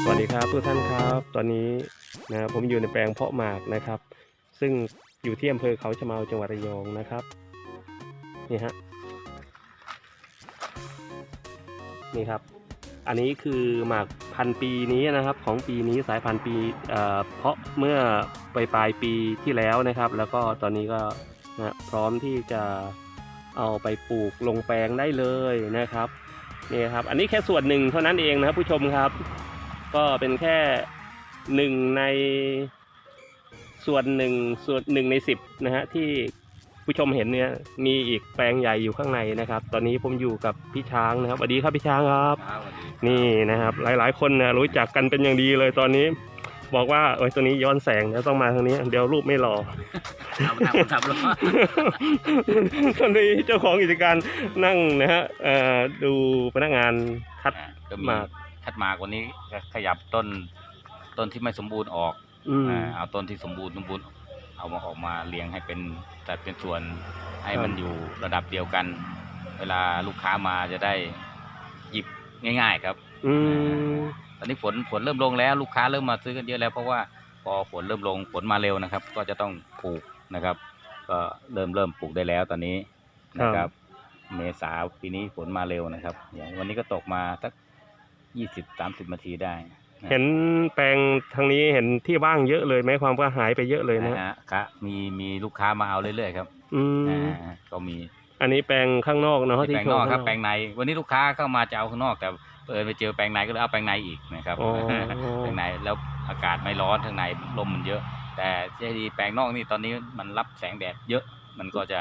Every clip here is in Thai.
สวัสดีครับทุกท่านครับ ตอนนี้นะผมอยู่ในแปลงเพาะหมากนะครับ ซึ่งอยู่ที่อำเภอเขาชะเมาจังหวัดระยองนะครับนี่ฮะนี่ครับ อันนี้คือหมากพันปีนี้นะครับ ของปีนี้สายพันธุ์ปีอ่อเพาะเมื่อปลายปลายปีที่แล้วนะครับ แล้วก็ตอนนี้ก็นะพร้อมที่จะเอาไปปลูกลงแปลงได้เลยนะครับนี่ครับ อันนี้แค่ส่วนหนึ่งเท่านั้นเองนะครับผู้ชมครับ ก็เป็นแค่หนึ่งในส่วนหนึ่งส่วนหนึ่งในสิบนะฮะที่ผู้ชมเห็นเนี่ยมีอีกแปลงใหญ่อยู่ข้างในนะครับ ตอนนี้ผมอยู่กับพี่ช้างนะครับสวัสดีครับพี่ช้างครับครับสวัสดีนี่นะครับ หลายๆ คนนะรู้จักกันเป็นอย่างดีเลยตอนนี้ บอกว่าเอ้ยตัวนี้ย้อนแสงเดี๋ยวต้องมาทางนี้ เดี๋ยวรูปไม่หล่อทำทำทำแล้วตอนนี้เจ้าของกิจการนั่งนะฮะเอ่อดูพนักงานคัดก็หมีมา กคัดหมากวันนี้ก็ขยับต้นต้นที่ไม่สมบูรณ์ออกอืม อ่าเอาต้นที่สมบูรณ์สมบูรณ์เอามาออกมาเลี้ยงให้เป็นจัดเป็นส่วนให้มันครับ อยู่ระดับเดียวกัน เวลาลูกค้ามาจะได้หยิบง่าย ๆ ครับ อืมตอนนี้ฝนฝนเริ่มลงแล้วลูกค้าเริ่มมาซื้อกันเยอะแล้วเพราะว่าพอฝนเริ่มลงฝนมาเร็วนะครับ ก็จะต้องปลูกนะครับ ก็เริ่มเริ่มปลูกได้แล้วตอนนี้นะครับ เมษาปีนี้ฝนมาเร็วนะครับอย่างวันนี้ก็ตกมาสัก ยี่สิบสามสิบนาทีได้นะเห็นแปลงทางนี้เห็นที่ว่างเยอะเลยไหมความว่าหายไปเยอะเลยนะนะฮะครับมีมีลูกค้ามาเอาเรื่อยๆครับ อืมอ่าก็มี อันนี้แปลงข้างนอกเนาะมีที่แปลงนอกครับโชว์แปลงใน วันนี้ลูกค้าเข้ามาจะเอาข้างนอก แต่เออไปเจอแปลงในก็เลยเอาแปลงในอีกนะครับอ๋อแปลงในแล้วอากาศไม่ร้อนข้างในลมมันเยอะ แต่ที่ดีแปลงนอกนี่ตอนนี้มันรับแสงแดดเยอะมันก็จะ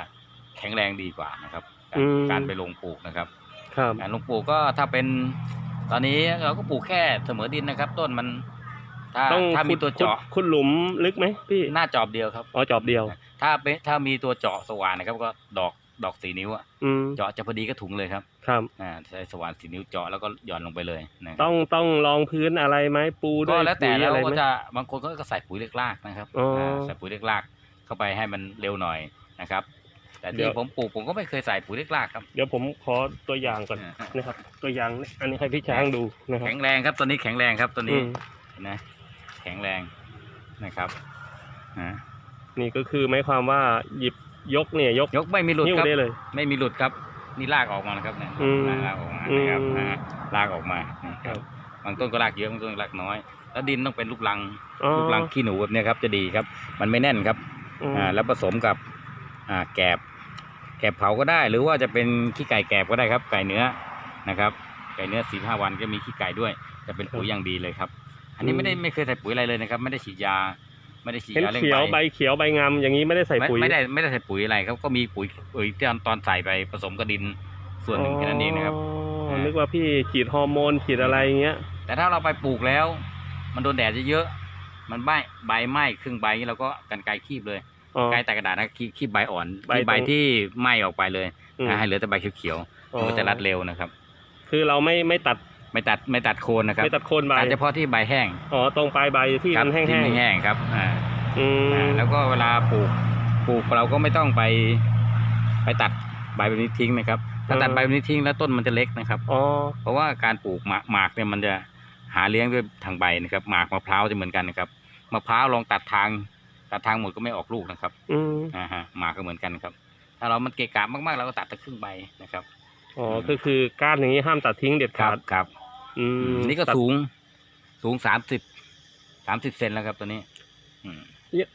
แข็งแรงดีกว่านะครับ การอืมการไปลงปลูกนะครับครับการลงปลูกก็ถ้าเป็น ตอนนี้เราก็ปลูกแค่เสมอดินนะครับ ต้นมัน ถ้าต้องถ้ามีขุดตัวเจาะขุดขุดหลุมลึกไหมพี่หน้าจอบเดียวครับ อ๋อจอบเดียว ถ้าเป็นถ้ามีตัวเจาะสว่านนะครับ ก็ดอกดอกสีนิ้วอะอืมเจาะจะพอดีก็ถุงเลยครับครับ อ่าใช้สว่านสีนิ้วเจาะแล้วก็หย่อนลงไปเลยนะครับต้องต้องรองพื้นอะไรไหมปูด้ก็วยแล้วแต่ปุ๋ยแล้วอะไรก็ไหม จะบางคนก็ใส่ปุ๋ยเล็กรากนะครับอ๋ออ่าใส่ปุ๋ยเล็กรากเข้าไปให้มันเร็วหน่อยนะครับ แต่เดี๋ที่ยว ผมปลูกผมก็ไม่เคยใส่ปุ๋ยเล็กรากครับ เดี๋ยวผมขอตัวอย่างก่อนอ่านะครับ ตัวอย่างอันนี้ให้พี่ช้างดูนะครับแข็งแรงครับตัวนี้แข็งแรงครับตัวอืนี้มนะแข็งแรงนะครับอ่านี่ก็คือหมายความว่าหยิบยกเนี่ยยกยกไม่มีหลุดนิ้วครับ ได้เลย ไม่มีหลุดครับนี่ลากออกมานะครับเนี่ยอืมลากออกมานะครับอืมอ่าลากออกมานะคครัรับบบาง ต้นก็ลากเยอะบางต้นก็ลากน้อย แล้วดินต้องเป็นลูกลังอ๋อลูกลังขี้หนูแบบเนี้ยครับจะดีครับ มันไม่แน่นครับอืมอ่าแล้วผสมกับอ่าแกบ แกบเผาก็ได้ หรือว่าจะเป็นขี้ไก่แกบก็ได้ครับ ไก่เนื้อนะครับ ไก่เนื้อสี่ห้าวันก็มีขี้ไก่ด้วย จะเป็นปุ๋ยอย่างดีเลยครับ อันนี้ไม่ได้ไม่เคยใส่ปุ๋ยอะไรเลยนะครับ ไม่ได้ฉีดยา ไม่ได้ฉีดเห็นยาเร่งเขียวใบใบเขียวใบงามอย่างนี้ไม่ได้ใส่ไม่ปุ๋ย ไม่ได้ไม่ได้ใส่ปุ๋ยอะไรครับ ก็มีปุ๋ยปุ๋ยที่ตอนใส่ไปผสมกับดินส่วนหนึ่งแค่นั้นเองนะครับ อ๋อนึกว่าพี่ฉีดฮอร์โมนฉีดอะไรอย่างเงี้ย แต่ถ้าเราไปปลูกแล้ว มันโดนแดดเยอะๆมันใบใบไหม้ครึ่งใบนี่เราก็กันไกรคีบเลย อ๋อไกรแต่กระดาษนะคีบคีบใบอ่อนใบคีบใบตรง ที่ไหม้ออกไปเลยอืมนะให้เหลือแต่ใบเขียวๆมันก็จะรัดเร็วนะครับ คือเราไม่ไม่ตัดไม่ตัดไม่ตัดโคนนะครับไม่ตัดโคนใบตัดเฉพาะที่ใบแห้งอ๋อตรงปลายใบที่ครับมันแห้งที่ๆไม่แห้งครับอ่าอืมอ่าแล้วก็เวลาปลูกปลูกเราก็ไม่ต้องไป ไปตัดใบแบบนี้ทิ้งนะครับ ถ้าตัดใบแบบนี้ทิ้งแล้วต้นมันจะเล็กนะครับ อ๋อเพราะว่าการปลูกหมากหมากเนี่ยมันจะหาเลี้ยงด้วยทางใบนะครับหมากมะพร้าวจะเหมือนกันนะครับมะพร้าวลองตัดทาง ตัดทางหมดก็ไม่ออกลูกนะครับอืมอ่าฮะหมากก็เหมือนกันครับ ถ้าเรามันเกะกะมากๆเราก็ตัดตะครึ่งใบนะครับอ๋อก็คือก้านอย่างนี้ห้ามตัดทิ้งเด็ดครัขาบดครับอืมนี่ก็ตัดสูง สูงสามสิบสามสิบเซนแล้วครับตัวนี้ อืม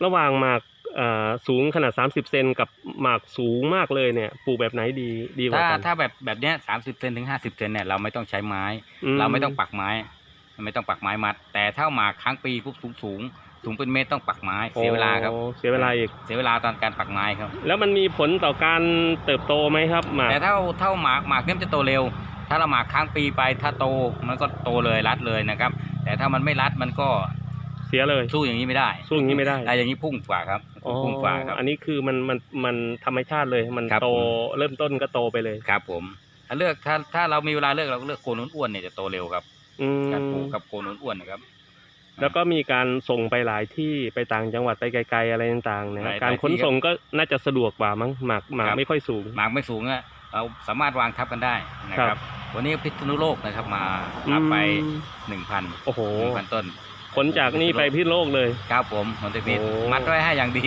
ระหว่างหมากเอ่อสูงขนาด 30 เซนกับหมากสูงมากเลยเนี่ยปลูกแบบไหนดีดีกว่าถ้ากันถ้าแบบแบบเนี้ยสามสิบเซนถึงห้าสิบเซนเนี่ยเราไม่ต้องใช้ไม้ เราไม่ต้องปักไม้ ไม่ต้องปักไม้มัด แต่ถ้าหมากค้างปีปุ๊บสูงสูง สูงเป็นเมตรต้องปักไม้เสียเวลาครับอ๋อเสียเวลาอีก เสียเวลาตอนการปักไม้ครับ แล้วมันมีผลต่อการเติบโตไหมครับหมากแต่ถ้าเท่าหมากหมากเนี่ยมันจะโตเร็ว ถ้าเราหมากค้างปีไปถ้าโตมันก็โตเลยรัดเลยนะครับ แต่ถ้ามันไม่รัดมันก็เสียเลย สู้อย่างนี้ไม่ได้สู้อย่างนี้ไม่ได้ แต่อย่างนี้พุ่งกว่าครับอ๋อพุ่งกว่าครับ อันนี้คือมันมันมันธรรมชาติเลยมันครับโตผม เริ่มต้นก็โตไปเลยครับผมถ้าเลือกถ้าถ้าเรามีเวลาเลือกเราก็เลือกโคนอ้วนๆเนี่ยจะโตเร็วครับ อืมการปลูกกับโคนอ้วนๆนะครับ แล้วก็มีการส่งไปหลายที่ไปต่างจังหวัดไปไกลๆอะไรต่างๆนะหลายการหลายที่ขนส่งก็น่าจะสะดวกกว่ามั้งหมากหมากครับ ไม่ค่อยสูง หมากไม่สูงอะเราสามารถวางทับกันได้นะคครัรับ บ วันนี้พิษณุโลกนะครับมารับไปอืมหนึ่งพันโอ้โหหนึ่งพันต้นขนจากนี่ไปพิษณุโลกเลย ครับผมผลตะพีโอ้ มัดไว้ให้อย่างดี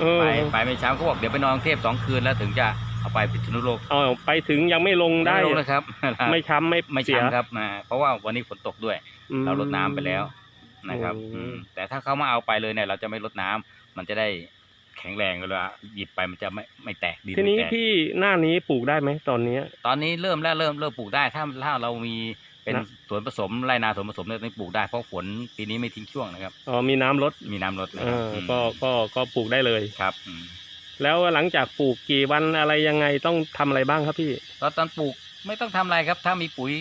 เออไปไปไม่เช้าเขาบอกเดี๋ยวไปนอนกรุงเทพสองคืนแล้วถึงจะเอาไปพิษณุโลกเอาไปถึงยังไม่ลงได้ม่รู้นะครับ ไม่ช้ำไม่ไม่เสียช้ำครับอ่าเพราะว่าวันนี้ฝนตกด้วย อืมเราลดน้ำไปแล้ว นะครับโอ้อืมแต่ถ้าเขามาเอาไปเลยเนี่ย เราจะไม่ลดน้ำมันจะได้แข็งแรงเวลาหยิบไปมันจะไม่ไม่แตกดินทีนี้ไม่แตกพี่หน้านี้ปลูกได้ไหมตอนเนี้ย ตอนนี้เริ่มแล้วเริ่มเริ่มปลูกได้ถ้าถ้าเรามีเป็นนะ สวนผสมไรนาสวนผสมเนี่ยต้องปลูกได้เพราะฝนปีนี้ไม่ทิ้งช่วงนะครับ อ๋อมีน้ำลดมีน้ำลดนะเอครับออืมก็ก็ก็ปลูกได้เลย ครับอืม แล้วหลังจากปลูกกี่วันอะไรยังไงต้องทำอะไรบ้างครับพี่ ตอนตอนปลูกไม่ต้องทำอะไรครับ ถ้ามีปุ๋ย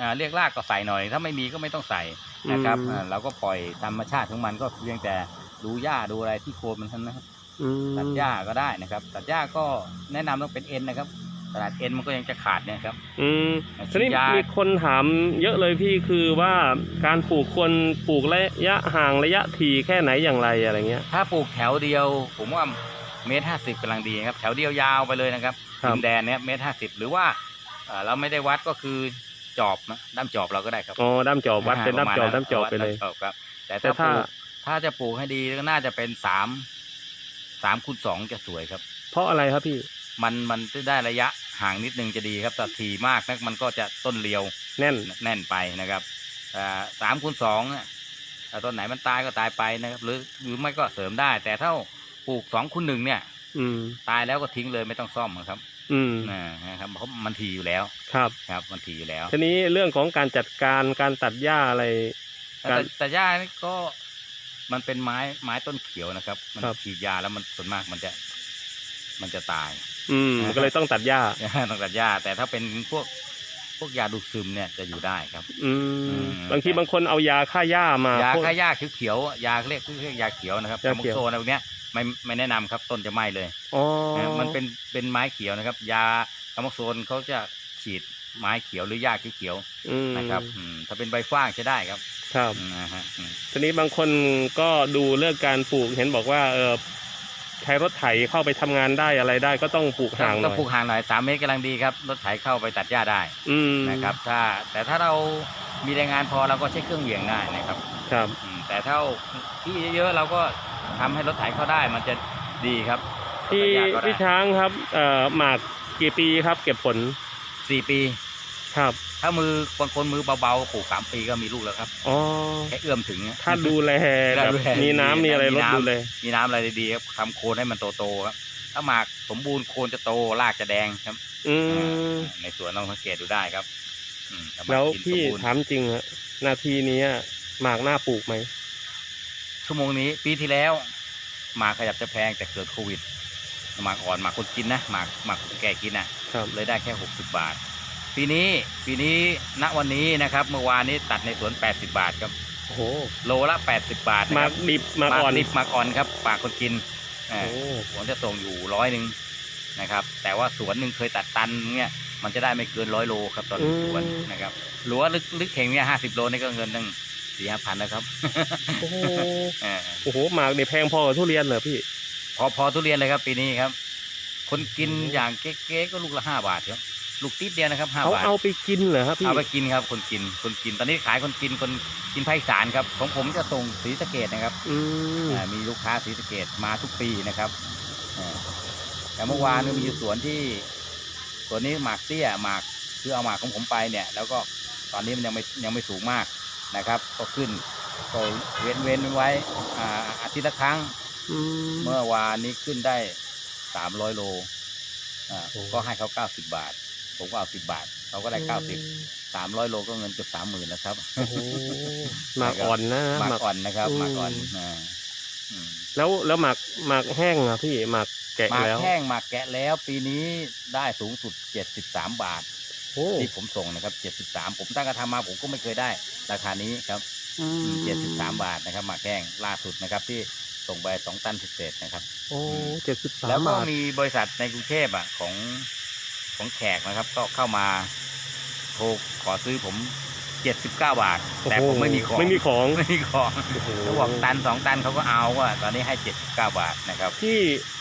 อ่าเรียกรากก็ใส่หน่อย ถ้าไม่มีก็ไม่ต้องใส่ นะครับอืม อ่าเราก็ปล่อยธรรมชาติของมันก็เพียงแต่ดูหญ้าดูอะไรที่โคนมันเท่านั้นนะครับอืมตัดหญ้าก็ได้นะครับ ตัดหญ้าก็แนะนำต้องเป็นเอ็นนะครับขนาดเอ็นมันก็ยังจะขาดเนี่ยครับอืมฉีดทีนี้ยามีมีคนถามเยอะเลยพี่คือว่าการปลูกควรปลูกระยะห่างระยะถี่แค่ไหนอย่างไรอะไรเงี้ย ถ้าปลูกแถวเดียว ผมว่าเมตรห้าสิบกำลังดีครับ แถวเดียวยาวไปเลยนะครับครับ ดินแดนเนี่ยเมตรห้าสิบหรือว่าเอ่อเราไม่ได้วัดก็คือ จอบนะด้ามจอบเราก็ได้ครับอ๋อด้ามจอบวัดเป็นด้ามจอบประณด้ามจอบไปเลยวัดด้ามจอบครับ แต่แต่ถ้าปถ้าลูกถ้าจะปลูกให้ดีก็น่าจะเป็นสามสามคูณสองจะสวยครับ เพราะอะไรครับพี่ มันมันจะได้ระยะห่างนิดนึงจะดีครับแต่ถี่มากนักมันก็จะต้นเรียวแน่นแน่นไปนะครับอ่าสามคูณสองอะถ้าต้นไหนมันตายก็ตายไปนะครับ หรือหรือไม่ก็เสริมได้ แต่ถ้าปลูกสองคูณหนึ่งเนี่ยอืมตายแล้วก็ทิ้งเลยไม่ต้องซ่อมครับ อืมอ่านะครับเพราะมันถี่อยู่แล้วครับครับ มันถี่อยู่แล้ว ทีนี้เรื่องของการจัดการการตัดหญ้าอะไรแต่การ แต่หญ้านี่ก็มันเป็นไม้ไม้ต้นเขียวนะครับ มันครับ ฉีดยาแล้วมันส่วนมากมันจะ มันจะตาย อืมก็เลยต้องตัดหญ้า ต้องตัดหญ้า แต่ถ้าเป็นพวกพวกยาดูดซึมเนี่ยจะอยู่ได้ครับ อือืม มบางทีบางคนเอายาฆ่าหญ้ามายาพ่นฆ่าหญ้าเขียวๆยาเรียกเรียกยาเขียวนะครับยาทามุเขีกยวโซนอะไรพวกเนี้ย ไม่ไม่แนะนำครับต้นจะไหม้เลยอ๋อนะมันเป็นเป็นไม้เขียวนะครับ ยาทามุกโซนเขาจะฉีดไม้เขียวหรือหญ้าเขียวอืมๆนะครับอืมถ้าเป็นใบฟ้างใช้ได้ครับครับ อืมนะฮะอืมทีนี้บางคนก็ดูเรื่องการปลูกเห็นบอกว่าเออใช้รถไถเข้าไปทำงานได้อะไรได้ก็ต้องปลูกห่างหต้น่องอยปลูกห่างหน่อยสามเมตรกำลังดีครับรถไถเข้าไปตัดหญ้าได้อืมนะครับ ถ้าแต่ถ้าเรามีแรงงานพอเราก็ใช้เครื่องเหวี่ยงได้นะครับ ครับ อืมแต่ถ้าที่เยอะๆเราก็ ทำให้รถไถเข้าได้มันจะดีครับพี่ตัดหญ้าก็ได้พี่ช้างครับเอ่อหมากกี่ปีครับ เก็บผลสี่ปี ครับถ้ามือบางคนมือเบาๆปลูกสามปีก็มีลูกแล้วครับอ๋อแค่เอื้อมถึงอะถ้าดูแลแบบดูแลมีน้ำดีมีอะไรมีรดน้ำ ดูแลมีน้ำอะไรดีๆครับทำโคนให้มันโตๆครับ ถ้าหมากสมบูรณ์โคนจะโตรากจะแดงครับ อืมในสวนลองสังเกตดูได้ครับอืมถ้าหมากแล้วกินพี่สมบูรณ์ถามจริงอะนาทีนี้หมากหน้าปลูกไหม ชั่วโมงนี้ปีที่แล้ว หมากขยับจะแพงแต่เกิดโควิดหมากอ่อนหมากคนกินนะหมากหมากคนแก่กินอะครับเลยได้แค่หกสิบบาท ปีนี้ปีนี้ณวันนี้นะครับ เมื่อวานนี้ตัดในสวนแปดสิบาทครับโอ้โหโลละแปดสิบาทนะหคมารักบดิบหมากอ่อนดิบหมากอ่อนครับปากคนกินอ่าโอ้ผมจะส่งอยู่ร้อยหนึ่งนะครับ แต่ว่าสวนหนึ่งเคยตัดตันเนี่ยมันจะได้ไม่เกินร้อยโลครับตอนสวนนะครับหรือว่าลึกลึกเข่งเนี่ยห้าสิบโลนี่ก็เงินตั้ง สี่ห้าพันนะครับ โอ้โหอ่าโอ้โหหมากนี่แพงพอกับทุเรียนเหรอพี่ พอพอทุเรียนเลยครับ ปีนี้ครับ คนกินอย่างเก๊ๆก็ลูกละห้าบาทครับ ลูกติดเดียวนะครับห้าเขาบาท เอาไปกินเหรอครับพี่เอาไปกินครับ คนกิน คนกิน ตอนนี้ขายคนกิน คนกินภาคอีสานครับ ของผมจะส่งศรีสะเกดนะครับอืม อ่ามีลูกค้าศรีสะเกดมาทุกปีนะครับอ่าแต่เมื่อวานก็มีอยู่สวนที่สวนนี้หมากเตี้ยหมากคือเอาหมากของผมไปเนี่ย แล้วก็ตอนนี้มันยังไม่ยังไม่สูงมาก นะครับ ก็ขึ้นก็เว้นเว้นไว้อ่าอาทิตย์ละครั้งอืมเมื่อวานนี้ขึ้นได้สามร้อยโลอ่าโอ้ก็ให้เขาเก้าสิบบาท ผมก็เอาสิบบาทเขาก็ได้เก้าสิบสามร้อยโลก็เงินเกือบสามหมื่นแล้วครับโอ้โหหมากอ่อนนะหมากหมากอ่อนนะครับอืมหมากอ่อนอ่าอืมแล้วแล้วหมากหมากแห้งอะพี่หมากแกะหมากแล้วแห้งหมากแกะแล้ว ปีนี้ได้สูงสุดเจ็ดสิบสามบาท โอ้ที่ผมส่งนะครับเจ็ดสิบสามผมตั้งกระทำมาผมก็ไม่เคยได้ ราคานี้ครับอืมเจ็ดสิบสามบาทนะครับหมากแห้งล่าสุดนะครับที่ส่งไปสองตันพิเศษนะครับ โอ้เจ็ดสิบสามแล้วก็บาทมีบริษัทในกรุงเทพอะของของแขกนะครับ ก็เข้ามาโทรขอซื้อผม 79 บาท แต่ผมโอ้โหไม่มีของไม่มีของ ไม่มีของโอ้โหเขาบอกตันสองตันเขาก็เอาว่าตอนนี้ให้ 79 บาทนะครับ ที่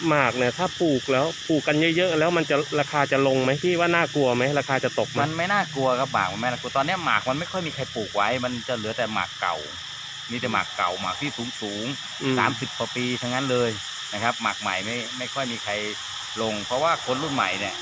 หมากเนี่ยถ้าปลูกแล้วปลูกกันเยอะๆแล้วมันจะราคาจะลงไหมพี่ว่าน่ากลัวไหมราคาจะตกไหมมันไม่น่ากลัวครับหมากมันไม่น่ากลัวตอนนี้หมากมันไม่ค่อยมีใครปลูกไว้ มันจะเหลือแต่หมากเก่ามีแต่หมากเก่าหมากที่สูงสูงอืมสามสิบกว่าปีทั้งนั้นเลยนะครับหมากใหม่ไม่ไม่ค่อยมีใครลง เพราะว่าคนรุ่นใหม่เนี่ย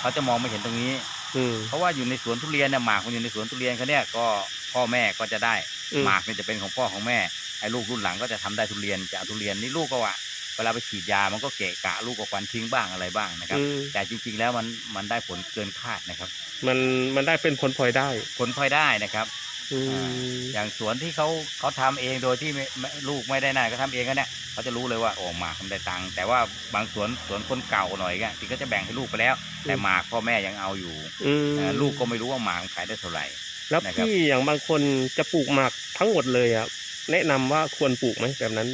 เขาจะมองไม่เห็นตรงนี้ อืม เพราะว่าอยู่ในสวนทุเรียนเนี่ยหมากมันอยู่ในสวนทุเรียนเขาเนี่ยก็พ่อแม่ก็จะได้อืม หมากเนี่ยจะเป็นของพ่อของแม่ไอ้ลูกรุ่นหลังก็จะทำได้ทุเรียนจะเอาทุเรียนนี่ลูกก็ว่าเวลาไปฉีดยามันก็เกะกะลูกก็ควันทิ้งบ้างอะไรบ้างนะครับ อืมแต่จริงๆแล้วมันมันได้ผลเกินคาดนะครับ มันมันได้เป็นผลพลอยได้ ผลพลอยได้นะครับ อืมอย่างสวนที่เขาเขาทำเองโดยที่ไม่ไม่ลูกไม่ได้น่าก็ทำเองก็เนี่ยเขาจะรู้เลยว่าโอ้หมากทำได้ตังค์แต่ว่าบางสวนสวนคนเก่าหน่อยก็ที่ก็จะแบ่งให้ลูกไปแล้ว แต่หมากพ่อแม่ยังเอาอยู่อืมเอ่อลูกก็ไม่รู้ว่าหมากมันขายได้เท่าไหร่ แล้วนะครับ พี่อย่างบางคนจะปลูกหมากทั้งหมดเลยอะแนะนำว่าควรปลูกไหมแบบนั้น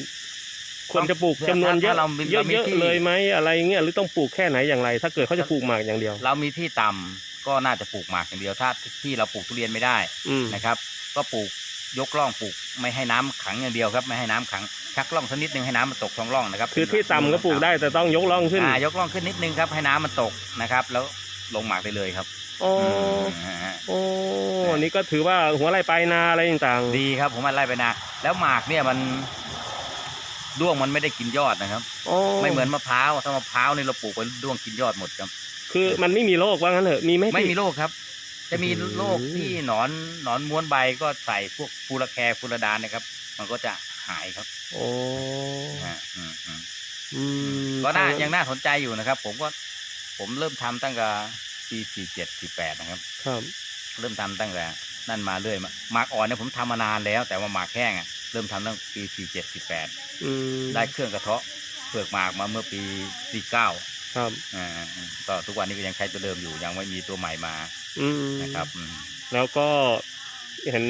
ควรจะปลูกจำนวนเยอะถ้าเรามีเยเรามีอะที่ๆเลยไหมอะไรเงี้ยหรือต้องปลูกแค่ไหนอย่างไร ถ้าเกิดเขาจะปลูกหมากอย่างเดียว เรามีที่ต่ำ ก็น่าจะปลูกหมากอย่างเดียวถ้าที่เราปลูกทุเรียนไม่ได้อืมนะครับ ก็ปลูกยกร่องปลูกไม่ให้น้ำขังอย่างเดียวครับไม่ให้น้ำขังชักร่องสักนิดนึงให้น้ำมันตกท้องร่องนะครับคือที่ต่ำก็ปลูกได้แต่ต้องยกล่องขึ้นอ่ายกร่องขึ้นนิดนึงครับให้น้ำมันตกนะครับ แล้วลงหมากได้เลยครับอ๋อมฮะโอ้นี่ก็ถือว่าหัวไร่ปลายนาอะไรต่างดีครับผมมาไล่ไปนา แล้วหมากเนี่ยมันด้วงมันไม่ได้กินยอดนะครับๆอ๋อไม่เหมือนมะพร้าวถ้ามะพร้าวนี่เราปลูกไปด้วงกินยอดหมดครับ คือมันไม่มีโรคว่างั้นเถอะมีไหมไม่พี่ มีโรคครับ จะมีอืมโรคที่หนอนหนอนม้วนใบก็ใส่พวกฟูระแคฟูระดานนะครับ มันก็จะหายครับโอ้ฮะอืมอืม อืมก็น่ายังน่าสนใจอยู่นะครับ ผมก็ผมเริ่มทำตั้งแต่ปีสี่เจ็ดสี่แปดนะครับ ครับเริ่มทำตั้งแต่นั่นมาเรื่อยมาหมากอ่อนเนี่ยผมทำมานานแล้ว แต่ว่าหมากแห้งอะเริ่มทำตั้งปีสี่เจ็ดสี่แปดอืมได้เครื่องกระเทาะเปลือกหมากมาเมื่อปีสี่เก้า ครับอ่าก็ทุกวันนี้ก็ยังใช้ตัวเดิมอยู่ยังไม่มีตัวใหม่มาอืมนะครับอืมแล้วก็เห็น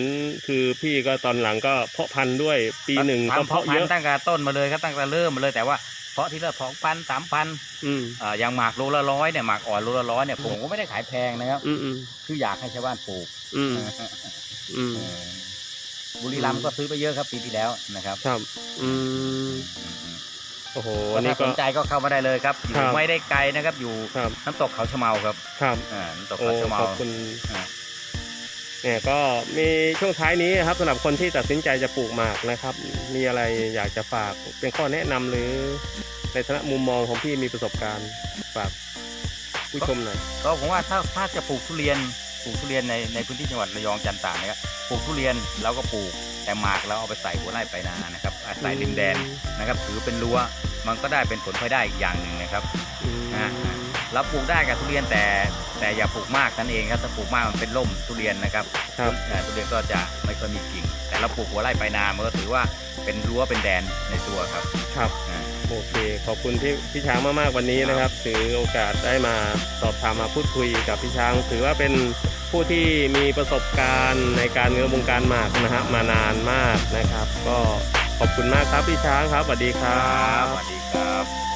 คือพี่ก็ตอนหลังก็เพาะพันธุ์ด้วยปีหนึ่งก็ทำเพาะพัเยนอะธุ์ตั้งแต่ต้นมาเลยครับตั้งแต่เริ่มมาเลยแต่ว่าเพาะทีละสองพันสามพันอืมอ่าอย่างหมากโลละร้อยเนี่ยหมากอ่อนโลละร้อยเนี่ยผมก็ไม่ได้ขายแพงนะครับอืมอืมคืออยากให้ชาวบ้านปลูกอืมอืมเออบุรีรัมย์ก็ซื้อไปเยอะครับปีที่แล้วนะครับ ครับอืม โอ้โหก็อันนี้ถ้าก็สนใจก็เข้ามาได้เลยครับอครัยู่บไม่ได้ไกลนะครับ อยู่ครับ น้ำตกเขาชะเมาครับครับอ่าน้ำตกโอ้เขาชะเมาขอบคุณอ่าเนี่ยก็มีช่วงท้ายนี้ครับสำหรับคนที่ตัดสินใจจะปลูกหมากนะครับ มีอะไรอยากจะฝากเป็นข้อแนะนำหรือในฐานะมุมมองของพี่มีประสบการณ์ฝากผู้ชมหน่อยก็ผมว่าถ้าถ้าจะปลูกทุเรียนปลูกทุเรียนในในพื้นที่จังหวัดระยองจันทร์ตากนะครับปลูกทุเรียนเราก็ปลูก แต่หมากเราเอาไปใส่หัวไร่ไปนานะครับอ่าใส่ริมแดนนะครับ ถือเป็นรั้วมันก็ได้เป็นผลพลอยได้อีกอย่างหนึ่งนะครับอืมอ่าเราปลูกได้กับทุเรียนแต่แต่อย่าปลูกมากนั่นเองครับถ้าปลูกมากมันเป็นร่มทุเรียนนะครับครับอ่าทุเรียนก็จะไม่ค่อยมีกิ่ง แต่เราปลูกหัวไร่ไปนามันก็ถือว่าเป็นรั้วเป็นแดนในตัวครับครับอ่าโอเค ขอบคุณพี่พี่ช้างมากๆวันนี้นะครับ ถือโอกาสได้มาสอบถามมาพูดคุยกับพี่ช้าง ถือว่าเป็น ผู้ที่มีประสบการณ์ในการเงินวงการหมากนะฮะมานานมากนะครับ ก็ขอบคุณมากครับพี่ช้างครับสวัสดีครับสวัสดีครับ